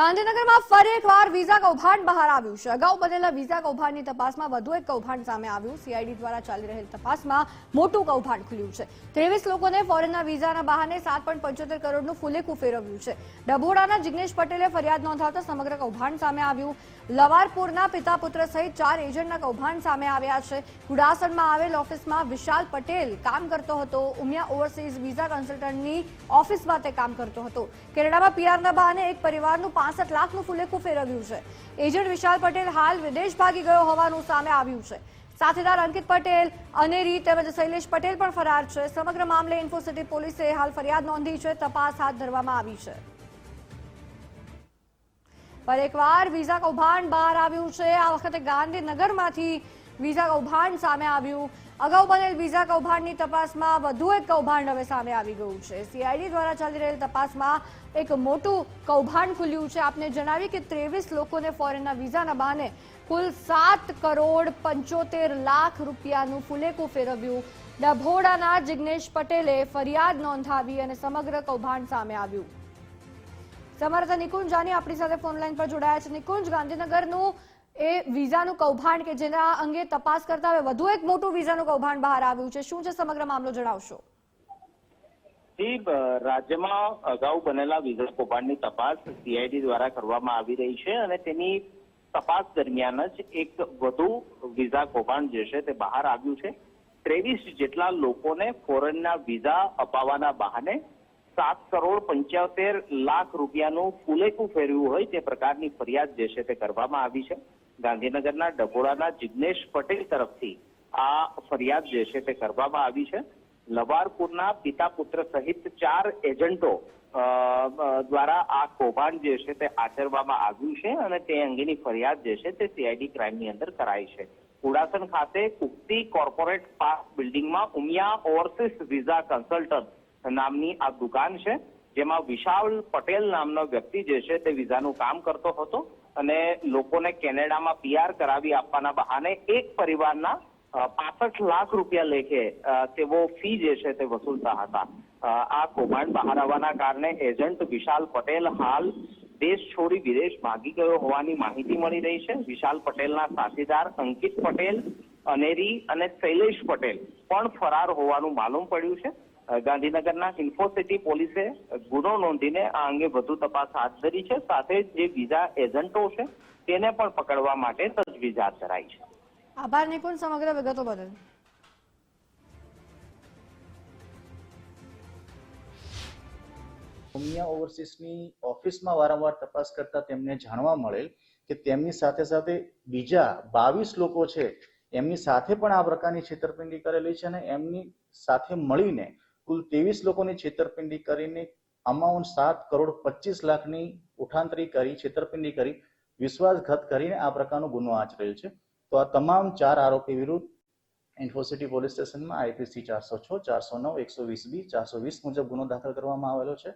ગાંધીનગરમાં ફરી એકવાર વિઝા કૌભાંડ બહાર આવ્યું છે. અગાઉ બનેલા વિઝા કૌભાંડની તપાસમાં વધુ એક કૌભાંડ સામે આવ્યું. સીઆઈડી દ્વારા ચાલી રહેલ તપાસમાં મોટું કૌભાંડ ખુલ્યું છે. ત્રેવીસ લોકોને ફોરેનના વિઝાના બહાને સાત પોઈન્ટ પંચોતેર કરોડનું ફુલેકું ફેરવ્યું છે. ડભોડાના જિગ્નેશ પટેલે ફરિયાદ નોંધાવતા સમગ્ર કૌભાંડ સામે આવ્યું. લવારપુરના પિતા પુત્ર સહિત ચાર એજન્ટના કૌભાંડ સામે આવ્યા છે. કુડાસણમાં આવેલ ઓફિસમાં વિશાલ પટેલ કામ કરતો હતો. ઉમિયા ઓવરસીઝ વિઝા કન્સલ્ટન્ટની ઓફિસમાં તે કામ કરતો હતો. કેનેડામાં પીઆરના બહાને એક પરિવારનું પાસઠ લાખનું ફુલેકું ફેરવ્યું છે. એજન્ટ વિશાલ પટેલ હાલ વિદેશ ભાગી ગયો હોવાનું સામે આવ્યું છે. સાથીદાર અંકિત પટેલ, અનેરી તેમજ શૈલેષ પટેલ પણ ફરાર છે. સમગ્ર મામલે ઇન્ફોસિટી પોલીસે હાલ ફરિયાદ નોંધી છે. તપાસ હાથ ધરવામાં આવી છે. પર એકવાર વિઝા કૌભાંડ બહાર આવ્યું છે. આ વખતે ગાંધીનગરમાંથી વિઝા કૌભાંડ સામે આવ્યું. અગાઉ બનેલ વિઝા કૌભાંડની તપાસમાં વધુ એક કૌભાંડ હવે સામે આવી ગયું છે. સીઆઈડી દ્વારા ચાલી રહેલ તપાસમાં એક મોટું કૌભાંડ ખુલ્યું છે. આપને જણાવી કે ત્રેવીસ લોકોને ફોરેનના વિઝાના બહાને કુલ સાત કરોડ પંચોતેર લાખ રૂપિયાનું ફુલેકું ફેરવ્યું. ડભોડાના જિગ્નેશ પટેલે ફરિયાદ નોંધાવી અને સમગ્ર કૌભાંડ સામે આવ્યું. સમર્થ નિકુંજ જાની આપણી સાથે ફોન લાઈન પર જોડાયા છે. નિકુંજ, ગાંધીનગરનું એ વિઝાનું કૌભાંડ કે જેના અંગે તપાસ કરતા હવે વધુ એક મોટું વિઝાનું કૌભાંડ બહાર આવ્યું છે. શું છે સમગ્ર મામલો જણાવશો? રાજ્યમાં અગાઉ બનેલા વિઝા કૌભાંડની તપાસ સીઆઈડી દ્વારા કરવામાં આવી રહી છે અને તેની તપાસ દરમિયાન જ એક વધુ વિઝા કૌભાંડ જે છે તે બહાર આવ્યું છે. ત્રેવીસ જેટલા લોકોને ફોરેનના વિઝા અપાવવાના બહાને સાત કરોડ પંચોતેર લાખ રૂપિયાનું ફુલેકું ફેરવ્યું હોય તે પ્રકારની ફરિયાદ જે છે તે કરવામાં આવી છે. ગાંધીનગરના ડભોળાના જિગ્નેશ પટેલ તરફથી આ ફરિયાદ જે છે તે કરવામાં આવી છે. લવારપુરના પિતા પુત્ર સહિત ચાર એજન્ટો દ્વારા આ કૌભાંડ જે છે તે આચરવામાં આવ્યું છે અને તે અંગેની ફરિયાદ જે છે તે સીઆઈડી ક્રાઇમની અંદર કરાઈ છે. કુડાસણ ખાતે કુક્તિ કોર્પોરેટ પાર્ક બિલ્ડિંગમાં ઉમિયા ઓવરસીઝ વિઝા કન્સલ્ટન્ટ નામની આ દુકાન છે, જેમાં વિશાલ પટેલ નામનો વ્યક્તિ જે છે તે વિઝાનું કામ કરતો હતો. અને લોકોને કેનેડામાં પીઆર કરાવી આપવાના બહાને એક પરિવારના પાસઠ લાખ રૂપિયા લેખે તેવો ફી જે છે તે વસૂલતા હતા. આ કૌભાંડ બહાર આવવાના કારણે એજન્ટ વિશાલ પટેલ હાલ દેશ છોડી વિદેશ ભાગી ગયો હોવાની માહિતી મળી રહી છે. વિશાલ પટેલના સાથીદાર અંકિત પટેલ, અનેરી અને શૈલેષ પટેલ પણ ફરાર હોવાનું માલુમ પડ્યું છે. ગાંધીનગરના ઇન્ફોસિટી પોલીસે ગુનો નોંધીને આ અંગે વધુ તપાસ હાથ ધરી છે. સાથે જે બીજા એજન્ટો છે તેને પણ પકડવા માટે તજવીજ હાથ ધરાઈ છે. આભાર નિપુણ સમગ્ર વિગતો બદલ. ઉમિયા ઓવરસીસની ઓફિસમાં વારંવાર તપાસ કરતા તેમને જાણવા મળેલ કે તેમની સાથે સાથે બીજા બાવીસ લોકો છે એમની સાથે પણ આ પ્રકારની છેતરપિંડી કરેલી છે અને એમની સાથે મળીને કુલ ત્રેવીસ લોકોની છેતરપિંડી કરીને અમાઉન્ટ સાત કરોડ પચીસ લાખની ઉઠાંતરી કરી, છેતરપિંડી કરી, વિશ્વાસઘાત કરીને આ પ્રકારનો ગુનો આચરેલ છે. તો આ તમામ ચાર આરોપી વિરુદ્ધ ઇન્ફોસિટી પોલીસ સ્ટેશનમાં આઈપીસી ચારસો છ, ચારસો નવ, એકસો વીસ બી, ચારસો વીસ મુજબ ગુનો દાખલ કરવામાં આવેલો છે.